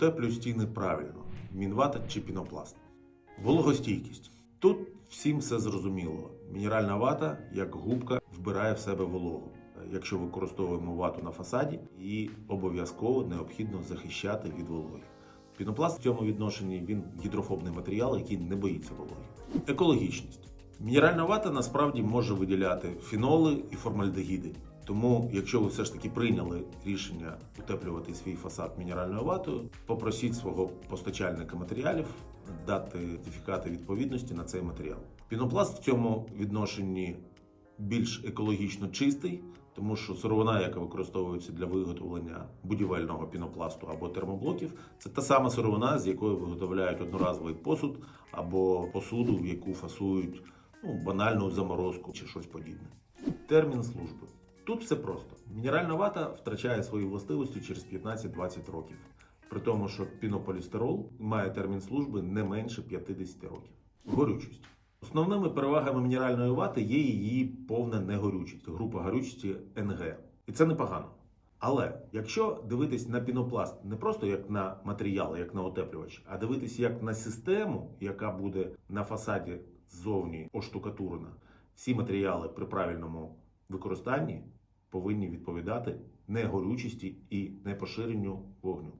Утеплюю стіни правильно: мінвата чи пінопласт. Вологостійкість. Тут всім все зрозуміло. Мінеральна вата, як губка, вбирає в себе вологу. Якщо використовуємо вату на фасаді, її обов'язково необхідно захищати від вологи. Пінопласт в цьому відношенні він гідрофобний матеріал, який не боїться вологи. Екологічність. Мінеральна вата насправді може виділяти фіноли і формальдегіди. Тому, якщо ви все ж таки прийняли рішення утеплювати свій фасад мінеральною ватою, попросіть свого постачальника матеріалів дати сертифікати відповідності на цей матеріал. Пінопласт в цьому відношенні більш екологічно чистий, тому що сировина, яка використовується для виготовлення будівельного пінопласту або термоблоків, це та сама сировина, з якої виготовляють одноразовий посуд або посуду, в яку фасують ну, банальну заморозку чи щось подібне. Термін служби. Тут все просто. Мінеральна вата втрачає свої властивості через 15-20 років. При тому, що пінополістирол має термін служби не менше 50 років. Горючість. Основними перевагами мінеральної вати є її повна негорючість, група горючості НГ. І це непогано. Але якщо дивитись на пінопласт не просто як на матеріал, як на утеплювач, а дивитись як на систему, яка буде на фасаді ззовні оштукатурена, всі матеріали при правильному використанні повинні відповідати негорючості і непоширенню вогню.